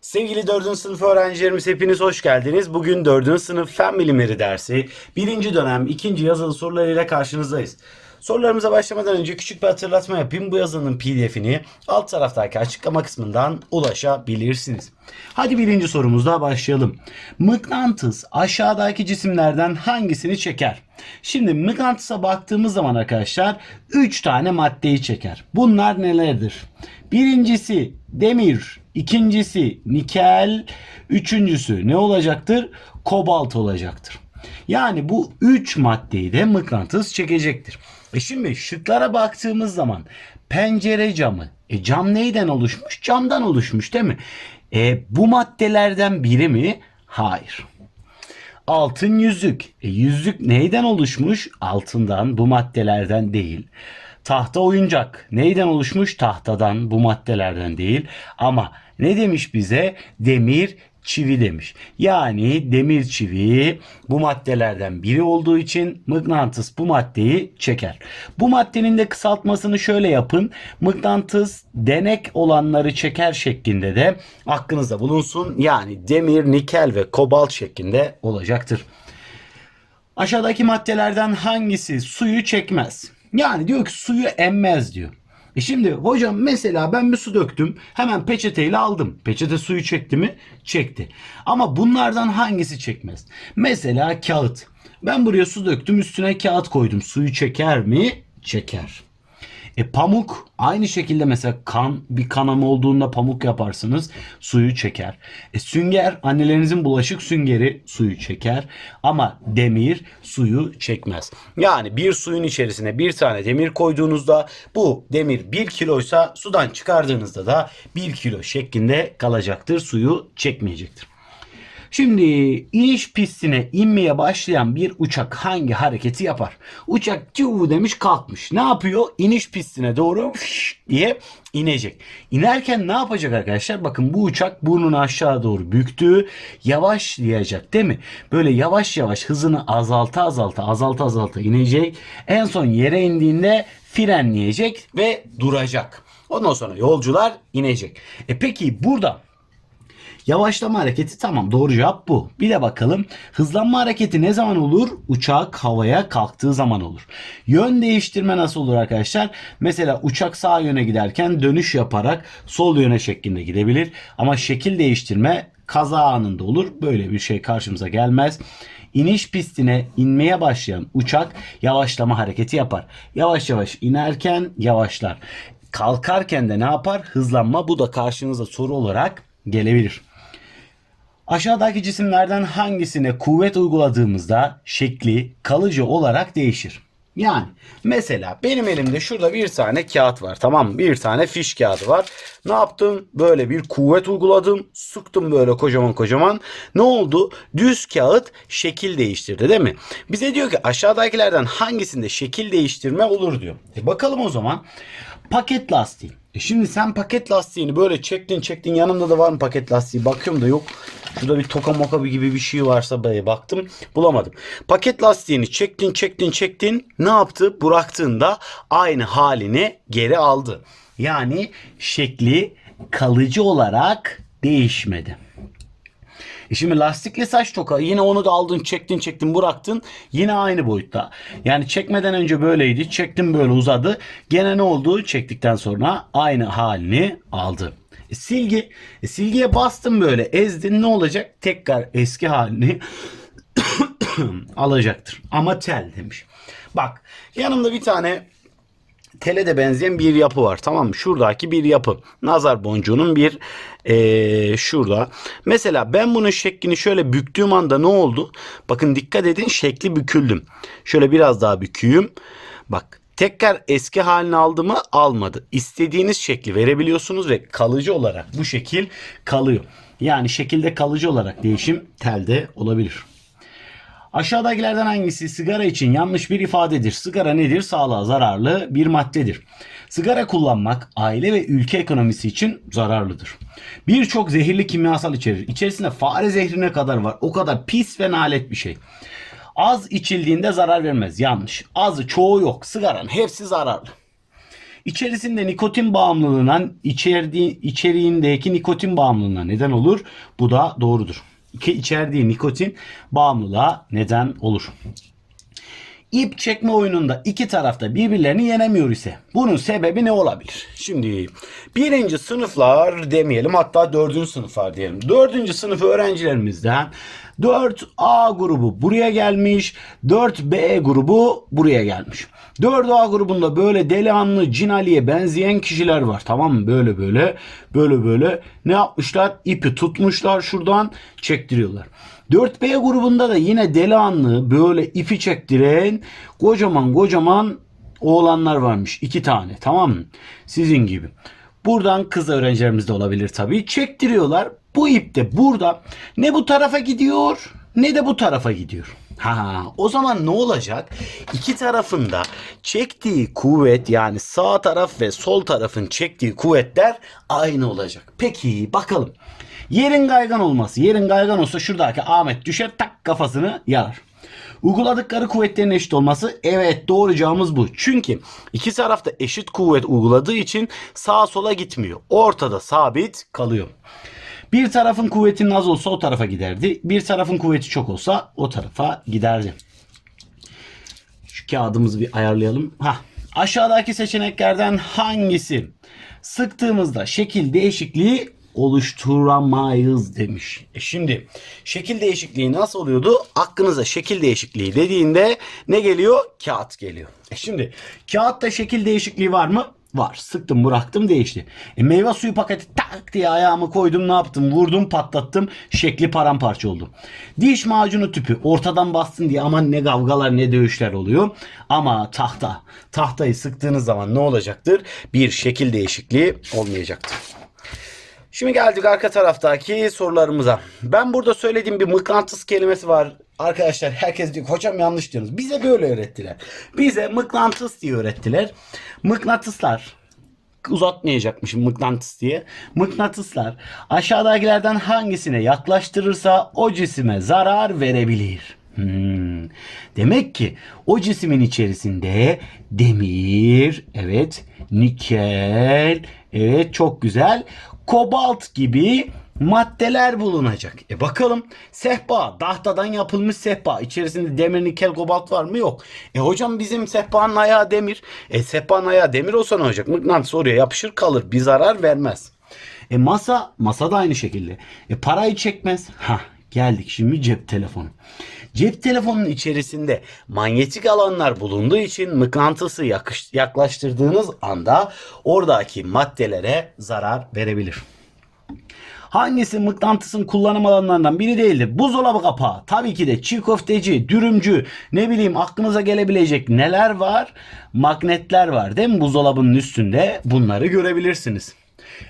Sevgili 4. sınıf öğrencilerimiz hepiniz hoş geldiniz. Bugün 4. sınıf fen bilimleri dersi 1. dönem 2. yazılı sorularıyla karşınızdayız. Sorularımıza başlamadan önce küçük bir hatırlatma yapayım. Bu yazının pdf'ini alt taraftaki açıklama kısmından ulaşabilirsiniz. Hadi birinci sorumuzla başlayalım. Mıknatıs aşağıdaki cisimlerden hangisini çeker? Şimdi mıknatısa baktığımız zaman arkadaşlar 3 tane maddeyi çeker. Bunlar nelerdir? Birincisi demir, ikincisi nikel, üçüncüsü ne olacaktır? Kobalt olacaktır. Yani bu 3 maddeyi de mıknatıs çekecektir. E şimdi şıklara baktığımız zaman pencere camı. E cam neyden oluşmuş? Camdan oluşmuş değil mi? E bu maddelerden biri mi? Hayır. Altın yüzük. E, yüzük neyden oluşmuş? Altından bu maddelerden değil. Tahta oyuncak neyden oluşmuş? Tahtadan bu maddelerden değil. Ama ne demiş bize? Demir çivi demiş. Yani demir çivi bu maddelerden biri olduğu için mıknatıs bu maddeyi çeker. Bu maddenin de kısaltmasını şöyle yapın. Mıknatıs denek olanları çeker şeklinde de aklınızda bulunsun. Yani demir, nikel ve kobalt şeklinde olacaktır. Aşağıdaki maddelerden hangisi suyu çekmez? Yani diyor ki suyu emmez diyor. E şimdi hocam mesela ben bir su döktüm. Hemen peçeteyle aldım. Peçete suyu çekti mi? Çekti. Ama bunlardan hangisi çekmez? Mesela kağıt. Ben buraya su döktüm üstüne kağıt koydum. Suyu çeker mi? Çeker. E pamuk aynı şekilde mesela kan bir kanama olduğunda pamuk yaparsınız suyu çeker. E sünger annelerinizin bulaşık süngeri suyu çeker ama demir suyu çekmez. Yani bir suyun içerisine bir tane demir koyduğunuzda bu demir 1 kiloysa sudan çıkardığınızda da 1 kilo şeklinde kalacaktır suyu çekmeyecektir. Şimdi iniş pistine inmeye başlayan bir uçak hangi hareketi yapar? Uçak çuvu demiş kalkmış. Ne yapıyor? İniş pistine doğru diye inecek. İnerken ne yapacak arkadaşlar? Bakın bu uçak burnunu aşağı doğru büktü. Yavaşlayacak değil mi? Böyle yavaş yavaş hızını azalta azalta azalta azalta inecek. En son yere indiğinde frenleyecek ve duracak. Ondan sonra yolcular inecek. E peki burada Yavaşlama hareketi tamam doğru cevap bu. Bir de bakalım hızlanma hareketi ne zaman olur? Uçak havaya kalktığı zaman olur. Yön değiştirme nasıl olur arkadaşlar? Mesela uçak sağ yöne giderken dönüş yaparak sol yöne şeklinde gidebilir. Ama şekil değiştirme kaza anında olur. Böyle bir şey karşımıza gelmez. İniş pistine inmeye başlayan uçak yavaşlama hareketi yapar. Yavaş yavaş inerken yavaşlar. Kalkarken de ne yapar? Hızlanma. Bu da karşınıza soru olarak gelebilir. Aşağıdaki cisimlerden hangisine kuvvet uyguladığımızda şekli kalıcı olarak değişir? Yani mesela benim elimde şurada bir tane kağıt var tamam mı? Bir tane fiş kağıdı var. Ne yaptım? Böyle bir kuvvet uyguladım. Sıktım böyle kocaman kocaman. Ne oldu? Düz kağıt şekil değiştirdi değil mi? Bize diyor ki aşağıdakilerden hangisinde şekil değiştirme olur diyor. E bakalım o zaman. Paket lastiği. E şimdi sen paket lastiğini böyle çektin çektin yanımda da var mı paket lastiği bakıyorum da yok. Şurada bir toka moka gibi bir şey varsa böyle baktım bulamadım. Paket lastiğini çektin çektin çektin ne yaptı? Bıraktığında aynı halini geri aldı. Yani şekli kalıcı olarak değişmedi. E şimdi lastikli saç toka yine onu da aldın çektin çektin bıraktın yine aynı boyutta. Yani çekmeden önce böyleydi çektim böyle uzadı. Gene ne oldu çektikten sonra aynı halini aldı. E, silgi e, silgiye bastın böyle ezdin ne olacak? Tekrar eski halini alacaktır. Ama tel demiş. Bak yanımda bir tane tele de benzeyen bir yapı var. Tamam mı? Şuradaki bir yapı. Nazar boncuğunun bir ee, şurada. Mesela ben bunun şeklini şöyle büktüğüm anda ne oldu? Bakın dikkat edin şekli büküldüm. Şöyle biraz daha büküyüm. Bak tekrar eski halini aldı mı? Almadı. İstediğiniz şekli verebiliyorsunuz ve kalıcı olarak bu şekil kalıyor. Yani şekilde kalıcı olarak değişim telde olabilir. Aşağıdakilerden hangisi sigara için yanlış bir ifadedir? Sigara nedir? Sağlığa zararlı bir maddedir. Sigara kullanmak aile ve ülke ekonomisi için zararlıdır. Birçok zehirli kimyasal içerir. İçerisinde fare zehrine kadar var. O kadar pis ve nalet bir şey. Az içildiğinde zarar vermez. Yanlış. Azı çoğu yok. Sigaranın hepsi zararlı. İçerisinde nikotin bağımlılığına, içerdiği, içeriğindeki nikotin bağımlılığına neden olur. Bu da doğrudur. Ki içerdiği nikotin bağımlılığa neden olur. İp çekme oyununda iki tarafta birbirlerini yenemiyor ise bunun sebebi ne olabilir? Şimdi birinci sınıflar demeyelim hatta dördüncü sınıflar diyelim. Dördüncü sınıf öğrencilerimizden 4A grubu buraya gelmiş, 4B grubu buraya gelmiş. 4A grubunda böyle delihanlı Cinali'ye benzeyen kişiler var. Tamam mı? Böyle böyle böyle böyle ne yapmışlar? İpi tutmuşlar şuradan çektiriyorlar. 4B grubunda da yine delihanlı böyle ipi çektiren kocaman kocaman oğlanlar varmış. iki tane tamam mı? Sizin gibi. Buradan kız öğrencilerimiz de olabilir tabii. Çektiriyorlar. Bu ip de burada ne bu tarafa gidiyor ne de bu tarafa gidiyor. Ha, o zaman ne olacak? İki tarafında çektiği kuvvet yani sağ taraf ve sol tarafın çektiği kuvvetler aynı olacak. Peki bakalım. Yerin kaygan olması. Yerin kaygan olsa şuradaki Ahmet düşer tak kafasını yarar. Uyguladıkları kuvvetlerin eşit olması evet doğru bu. Çünkü iki tarafta eşit kuvvet uyguladığı için sağa sola gitmiyor. Ortada sabit kalıyor. Bir tarafın kuvvetinin az olsa o tarafa giderdi. Bir tarafın kuvveti çok olsa o tarafa giderdi. Şu kağıdımızı bir ayarlayalım. Ha, aşağıdaki seçeneklerden hangisi sıktığımızda şekil değişikliği oluşturamayız demiş. E şimdi şekil değişikliği nasıl oluyordu? Aklınıza şekil değişikliği dediğinde ne geliyor? Kağıt geliyor. E şimdi kağıtta şekil değişikliği var mı? Var. Sıktım bıraktım değişti. E meyve suyu paketi tak diye ayağımı koydum ne yaptım? Vurdum patlattım. Şekli paramparça oldu. Diş macunu tüpü ortadan bastın diye aman ne kavgalar ne dövüşler oluyor. Ama tahta. Tahtayı sıktığınız zaman ne olacaktır? Bir şekil değişikliği olmayacaktır. Şimdi geldik arka taraftaki sorularımıza. Ben burada söylediğim bir mıknatıs kelimesi var. Arkadaşlar herkes diyor hocam yanlış diyorsunuz. Bize böyle öğrettiler. Bize mıknatıs diye öğrettiler. Mıknatıslar uzatmayacakmışım mıknatıs diye. Mıknatıslar aşağıdakilerden hangisine yaklaştırırsa o cisime zarar verebilir. Hmm. Demek ki o cismin içerisinde demir, evet, nikel, evet çok güzel, kobalt gibi maddeler bulunacak. E bakalım sehpa tahtadan yapılmış sehpa içerisinde demir nikel kobalt var mı yok. E hocam bizim sehpanın ayağı demir. E sehpanın ayağı demir olsa ne olacak? Mıknatıs oraya yapışır kalır bir zarar vermez. E masa masa da aynı şekilde. E parayı çekmez. Ha geldik şimdi cep telefonu. Cep telefonunun içerisinde manyetik alanlar bulunduğu için mıknatısı yakış, yaklaştırdığınız anda oradaki maddelere zarar verebilir. Hangisi mıknatısın kullanım alanlarından biri değildir? Buzdolabı kapağı. Tabii ki de çiğ köfteci, dürümcü, ne bileyim aklınıza gelebilecek neler var? Magnetler var değil mi buzdolabının üstünde? Bunları görebilirsiniz.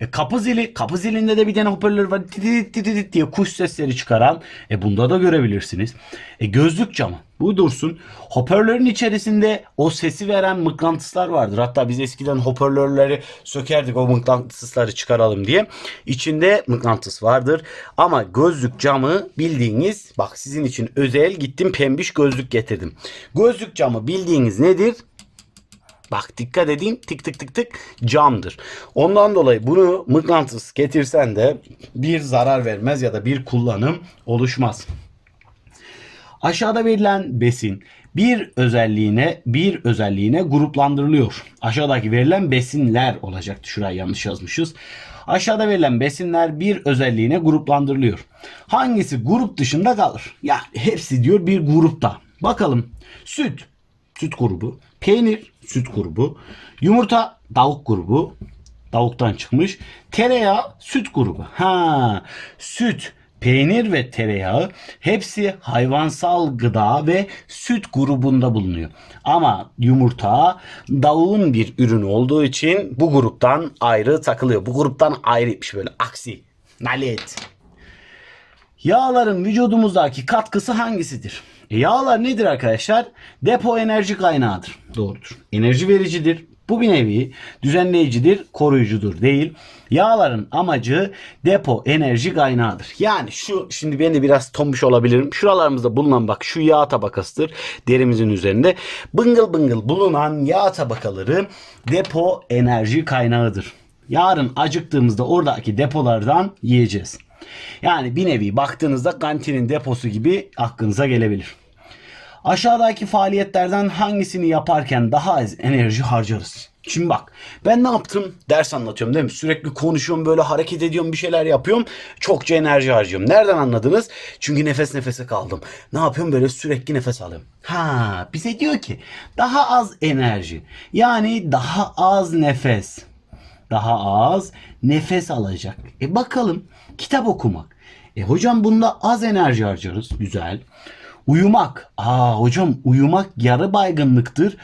E, kapı zili, kapı zilinde de bir tane hoparlör var. Dididit dididit diye kuş sesleri çıkaran. E, bunda da görebilirsiniz. E, gözlük camı. Bu dursun. Hoparlörün içerisinde o sesi veren mıknatıslar vardır. Hatta biz eskiden hoparlörleri sökerdik o mıknatısları çıkaralım diye. İçinde mıknatıs vardır. Ama gözlük camı bildiğiniz bak sizin için özel gittim pembiş gözlük getirdim. Gözlük camı bildiğiniz nedir? Bak dikkat edin tık tık tık tık camdır. Ondan dolayı bunu mıknatıs getirsen de bir zarar vermez ya da bir kullanım oluşmaz. Aşağıda verilen besin bir özelliğine bir özelliğine gruplandırılıyor. Aşağıdaki verilen besinler olacaktı. Şuraya yanlış yazmışız. Aşağıda verilen besinler bir özelliğine gruplandırılıyor. Hangisi grup dışında kalır? Ya hepsi diyor bir grupta. Bakalım. Süt, süt grubu. Peynir, süt grubu. Yumurta, tavuk grubu. Tavuktan çıkmış. Tereyağı, süt grubu. Ha, süt, peynir ve tereyağı hepsi hayvansal gıda ve süt grubunda bulunuyor. Ama yumurta tavuğun bir ürünü olduğu için bu gruptan ayrı takılıyor. Bu gruptan ayrıymış böyle aksi. Nalet. Yağların vücudumuzdaki katkısı hangisidir? E, yağlar nedir arkadaşlar? Depo enerji kaynağıdır. Doğrudur. Enerji vericidir. Bu bir nevi düzenleyicidir, koruyucudur değil. Yağların amacı depo enerji kaynağıdır. Yani şu şimdi ben de biraz tombiş olabilirim. Şuralarımızda bulunan bak şu yağ tabakasıdır derimizin üzerinde. Bıngıl bıngıl bulunan yağ tabakaları depo enerji kaynağıdır. Yarın acıktığımızda oradaki depolardan yiyeceğiz. Yani bir nevi baktığınızda kantinin deposu gibi aklınıza gelebilir. Aşağıdaki faaliyetlerden hangisini yaparken daha az enerji harcarız? Şimdi bak ben ne yaptım? Ders anlatıyorum değil mi? Sürekli konuşuyorum böyle hareket ediyorum bir şeyler yapıyorum. Çokça enerji harcıyorum. Nereden anladınız? Çünkü nefes nefese kaldım. Ne yapıyorum? Böyle sürekli nefes alıyorum. Ha bize diyor ki daha az enerji. Yani daha az nefes. Daha az nefes alacak. E bakalım kitap okumak. E hocam bunda az enerji harcarız. Güzel. Uyumak. Aa hocam uyumak yarı baygınlıktır.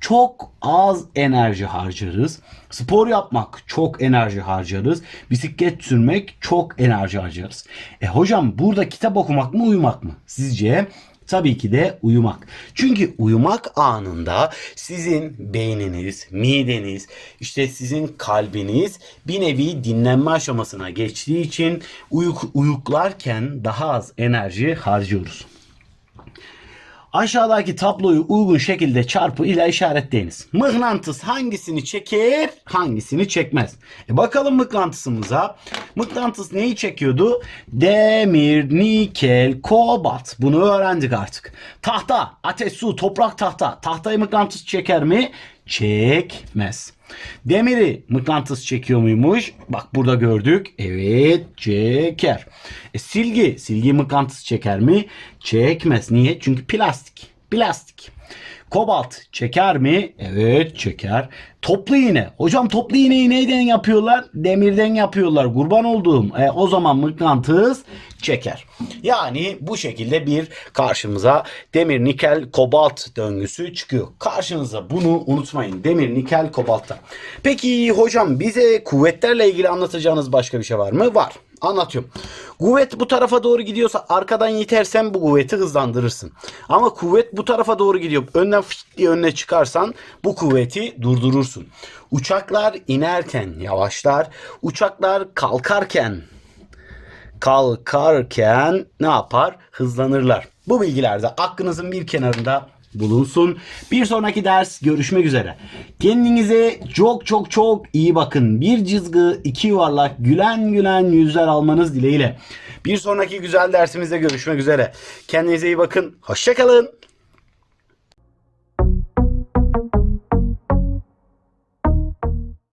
Çok az enerji harcarız. Spor yapmak çok enerji harcarız. Bisiklet sürmek çok enerji harcarız. E hocam burada kitap okumak mı uyumak mı? Sizce? Tabii ki de uyumak. Çünkü uyumak anında sizin beyniniz, mideniz, işte sizin kalbiniz bir nevi dinlenme aşamasına geçtiği için uyuk, uyuklarken daha az enerji harcıyoruz. Aşağıdaki tabloyu uygun şekilde çarpı ile işaretleyiniz. Mıknatıs hangisini çeker, hangisini çekmez? E bakalım mıknatısımıza. Mıknatıs neyi çekiyordu? Demir, nikel, kobalt. Bunu öğrendik artık. Tahta, ateş, su, toprak, tahta. Tahtayı mıknatıs çeker mi? Çekmez. Demiri mıknatıs çekiyor muymuş? Bak burada gördük. Evet çeker. E, silgi. Silgi mıknatıs çeker mi? Çekmez. Niye? Çünkü plastik. Plastik. Kobalt çeker mi? Evet çeker. Toplu iğne. Hocam toplu iğneyi neyden yapıyorlar? Demirden yapıyorlar. Kurban olduğum. E, o zaman mıknatıs çeker. Yani bu şekilde bir karşımıza demir, nikel, kobalt döngüsü çıkıyor. Karşınıza bunu unutmayın. Demir, nikel, kobalttan. Peki hocam bize kuvvetlerle ilgili anlatacağınız başka bir şey var mı? Var. Anlatıyorum. Kuvvet bu tarafa doğru gidiyorsa arkadan yitersen bu kuvveti hızlandırırsın. Ama kuvvet bu tarafa doğru gidiyor. Önden fışt diye önüne çıkarsan bu kuvveti durdurursun. Uçaklar inerken yavaşlar. Uçaklar kalkarken kalkarken ne yapar? Hızlanırlar. Bu bilgiler de aklınızın bir kenarında bulunsun. Bir sonraki ders görüşmek üzere. Kendinize çok çok çok iyi bakın. Bir çizgi, iki yuvarlak, gülen gülen yüzler almanız dileğiyle. Bir sonraki güzel dersimizde görüşmek üzere. Kendinize iyi bakın. Hoşçakalın.